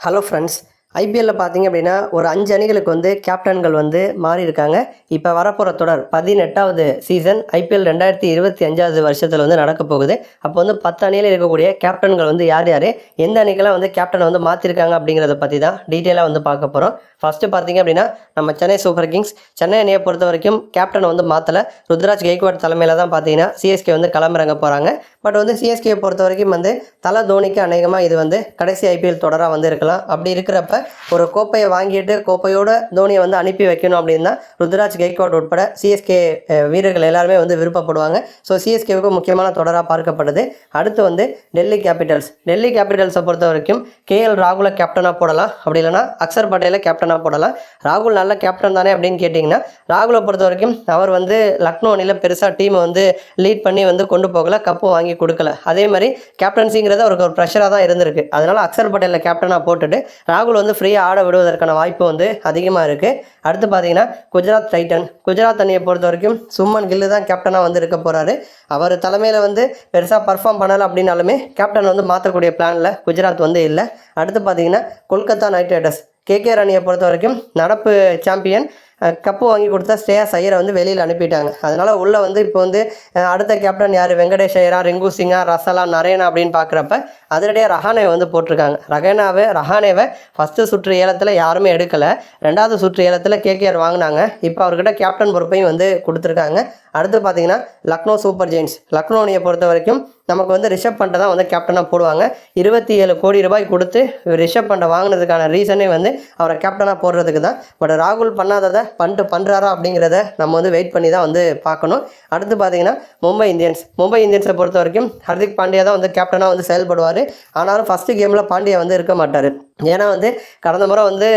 Hello friends ஐபிஎல்லில் பார்த்தீங்க அப்படின்னா ஒரு அஞ்சு அணிகளுக்கு வந்து கேப்டன்கள் வந்து மாறி இருக்காங்க இப்போ வரப்போகிற தொடர் பதினெட்டாவது சீசன் ஐபிஎல் ரெண்டாயிரத்தி இருபத்தி அஞ்சாவது வருஷத்தில் வந்து நடக்க போகுது. அப்போ வந்து பத்து அணியில் இருக்கக்கூடிய கேப்டன்கள் வந்து யார் யார்? எந்த அணிக்கெல்லாம் வந்து கேப்டனை வந்து மாற்றிருக்காங்க அப்படிங்கிறத பற்றி தான் டீட்டெயிலாக வந்து பார்க்க போகிறோம் ஃபஸ்ட்டு பார்த்தீங்க அப்படின்னா நம்ம சென்னை சூப்பர் கிங்ஸ் சென்னை அணியை பொறுத்த வரைக்கும் கேப்டனை வந்து மாற்றலை ருத்ராஜ் கெய்க்வாட் தலைமையில் தான் பார்த்தீங்கன்னா சிஎஸ்கே வந்து களமிறங்க போகிறாங்க பட் வந்து சிஎஸ்கே பொறுத்த வரைக்கும் வந்து தலை தோனிக்கு அநேகமாக இது வந்து கடைசி ஐபிஎல் தொடராக வந்து இருக்கலாம். அப்படி இருக்கிறப்ப ஒரு கோப்பையை வாங்கிட்டு கோப்பையோட தோனியை வந்து அனுப்பி வைக்கணும் அப்படின்னா ருத்ராஜ் கெய்க்வாட் உட்பட சிஎஸ்கே வீரர்கள் எல்லாருமே வந்து விருப்பப்படுவாங்க. ஸோ சிஎஸ்கேவுக்கு முக்கியமான தொடராக பார்க்கப்படுது. அடுத்து வந்து டெல்லி கேபிட்டல்ஸ். டெல்லி கேபிட்டல்ஸை பொறுத்த வரைக்கும் கேஎல் ராகுலை கேப்டனாக போடலாம். அப்படி இல்லைனா அக்சர் பட்டேலை கேப்டனாக போடலாம். ராகுல் நல்ல கேப்டன் தானே அப்படின்னு கேட்டிங்கன்னா ராகுலை பொறுத்த வரைக்கும் அவர் வந்து லக்னோ அணியில் பெருசாக டீமை வந்து லீட் பண்ணி வந்து கொண்டு போகல கப்பு வாங்கி கொடுக்கல. அதே மாதிரி கேப்டன்சிங்கிறது அவருக்கு ஒரு ப்ரெஷராக தான் இருந்திருக்கு. அதனால் அக்சர் பட்டேலில் கேப்டனாக போட்டுட்டு ராகுல் வந்து ஃப்ரீயாக ஆட விடுவதற்கான வாய்ப்பு வந்து அதிகமாக இருக்குது அடுத்து பார்த்தீங்கன்னா குஜராத் டைட்டன். குஜராத் அணியை பொறுத்த வரைக்கும் சும்மன் கில்லு தான் கேப்டனாக வந்து இருக்க போகிறாரு அவர் தலைமையில் வந்து பெருசாக பர்ஃபார்ம் பண்ணலை அப்படின்னாலுமே கேப்டன் வந்து மாற்றக்கூடிய பிளானில் குஜராத் வந்து இல்லை. அடுத்து பார்த்தீங்கன்னா கொல்கத்தா நைட் ரைடர்ஸ். கேகே அணியை பொறுத்த வரைக்கும் நடப்பு சாம்பியன் கப்பு வாங்கி கொடுத்தா ஸ்ரேயாஸ் ஐயரை வந்து வெளியில் அனுப்பிட்டாங்க. அதனால் உள்ளே வந்து இப்போ வந்து அடுத்த கேப்டன் யார்? வெங்கடேஷ் ஐயரா ரிங்கு சிங்கா ரசலா நரேனா அப்படின்னு பார்க்குறப்ப அதிரடியாக ரஹானே வந்து போட்டிருக்காங்க. ரஹேனாவை ரஹானேவை ஃபஸ்ட்டு சுற்று ஏலத்தில் யாருமே எடுக்கலை. ரெண்டாவது சுற்று ஏலத்தில் கேகேஆர் வாங்கினாங்க. இப்போ அவர்கிட்ட கேப்டன் பொறுப்பையும் வந்து கொடுத்துருக்காங்க. அடுத்து பார்த்தீங்கன்னா லக்னோ சூப்பர் ஜெயின்ஸ் லக்னோனியை பொறுத்த வரைக்கும் நமக்கு வந்து ரிஷப் பண்டை தான் வந்து கேப்டனாக போடுவாங்க. இருபத்தி ஏழு கோடி ரூபாய் கொடுத்து ரிஷப் பண்டை வாங்கினதுக்கான ரீசனே வந்து அவரை கேப்டனாக போடுறதுக்கு தான். பட் ராகுல் பண்ணாததை பண்ணிட்டு பண்ணுறாரா அப்படிங்கிறத நம்ம வந்து வெயிட் பண்ணி தான் வந்து பார்க்கணும். அடுத்து பார்த்தீங்கன்னா மும்பை இந்தியன்ஸ். மும்பை இந்தியன்ஸை பொறுத்த வரைக்கும் ஹர்திக் பாண்டியா தான் வந்து கேப்டனாக வந்து செயல்படுவார். ஆனாலும் ஃபஸ்ட்டு கேமில் பாண்டியா வந்து இருக்க மாட்டார். ஏன்னா வந்து கடந்த முறை வந்து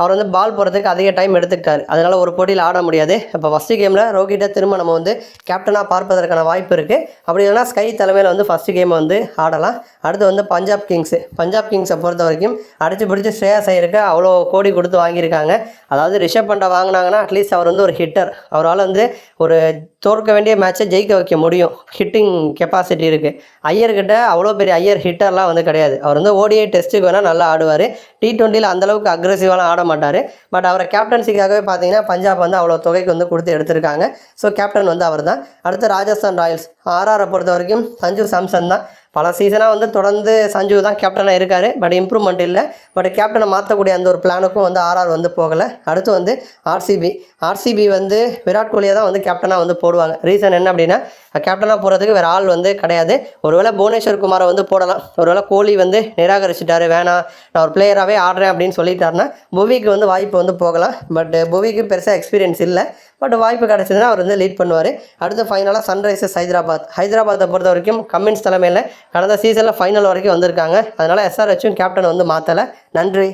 அவர் வந்து பால் போகிறதுக்கு அதிக டைம் எடுத்துக்கிட்டார். அதனால் ஒரு போட்டியில் ஆட முடியாது. இப்போ ஃபஸ்ட்டு கேமில் ரோஹிட்டை திரும்ப நம்ம வந்து கேப்டனாக பார்ப்பதற்கான வாய்ப்பு இருக்குது அப்படி இல்லைனா ஸ்கை தலைமையில் வந்து ஃபஸ்ட்டு கேமை வந்து ஆடலாம். அடுத்து வந்து பஞ்சாப் கிங்ஸு. பஞ்சாப் கிங்ஸை பொறுத்த வரைக்கும் அடிச்சு பிடிச்சி ஸ்ரேயாஸ் ஐயருக்கு அவ்வளோ கோடி கொடுத்து வாங்கியிருக்காங்க. அதாவது ரிஷப் பண்டை வாங்கினாங்கன்னா அட்லீஸ்ட் அவர் வந்து ஒரு ஹிட்டர் அவரால் வந்து ஒரு தோற்க வேண்டிய மேட்சை ஜெயிக்க வைக்க முடியும். ஹிட்டிங் கெப்பாசிட்டி இருக்குது ஐயர்கிட்ட அவ்வளோ பெரிய ஐயர் ஹிட்டர்லாம் வந்து கிடையாது. அவர் வந்து ஓடிஐ டெஸ்ட்டுக்கு வேணால் நல்லா ஆடுவார். டி டுவெண்ட்டியில் அந்தளவுக்கு அக்ரெசிவாலாம் ஆட மாட்டார் பட் அவரை கேப்டன்சிக்காகவே பார்த்தீங்கன்னா பஞ்சாப் வந்து அவ்வளோ தொகைக்கு வந்து கொடுத்து எடுத்திருக்காங்க. ஸோ கேப்டன் வந்து அவர் தான் அடுத்து ராஜஸ்தான் ராயல்ஸ். ஆர்ஆரை பொறுத்த வரைக்கும் சஞ்சு சாம்சன் தான். பல சீசனாக வந்து தொடர்ந்து சஞ்சு தான் கேப்டனாக இருக்கார். பட் இம்ப்ரூவ்மெண்ட் இல்லை. பட் கேப்டனை மாற்றக்கூடிய அந்த ஒரு பிளானுக்கும் வந்து ஆர்ஆர் வந்து போகலை. அடுத்து வந்து ஆர்சிபி ஆர்சிபி வந்து விராட் கோலியை தான் வந்து கேப்டனாக வந்து போடுவாங்க. ரீசன் என்ன அப்படின்னா கேப்டனாக போகிறதுக்கு வேறு ஆள் வந்து கிடையாது. ஒருவேளை புவனேஸ்வர் குமாரை வந்து போடலாம். ஒருவேளை கோலி வந்து நிராகரிச்சிட்டாரு. வேணாம் நான் ஒரு பிளேயராகவே ஆடுறேன் அப்படின்னு சொல்லிட்டாருன்னா புவிக்கு வந்து வாய்ப்பு வந்து போகலாம். பட் புவிக்கு பெருசாக எக்ஸ்பீரியன்ஸ் இல்லை. பட் வாய்ப்பு கிடச்சதுன்னா அவர் வந்து லீட் பண்ணுவார். அடுத்து ஃபைனலாக சன்ரைசர்ஸ் ஹைதராபாத். ஹைதராபாத்தை பொறுத்த வரைக்கும் கம்மின்ஸ் தலைமையில் கடந்த சீசனில் ஃபைனல் வரைக்கும் வந்திருக்காங்க. அதனால் எஸ்ஆர்ஹெச்சும் கேப்டன் வந்து மாற்றலை நன்றி.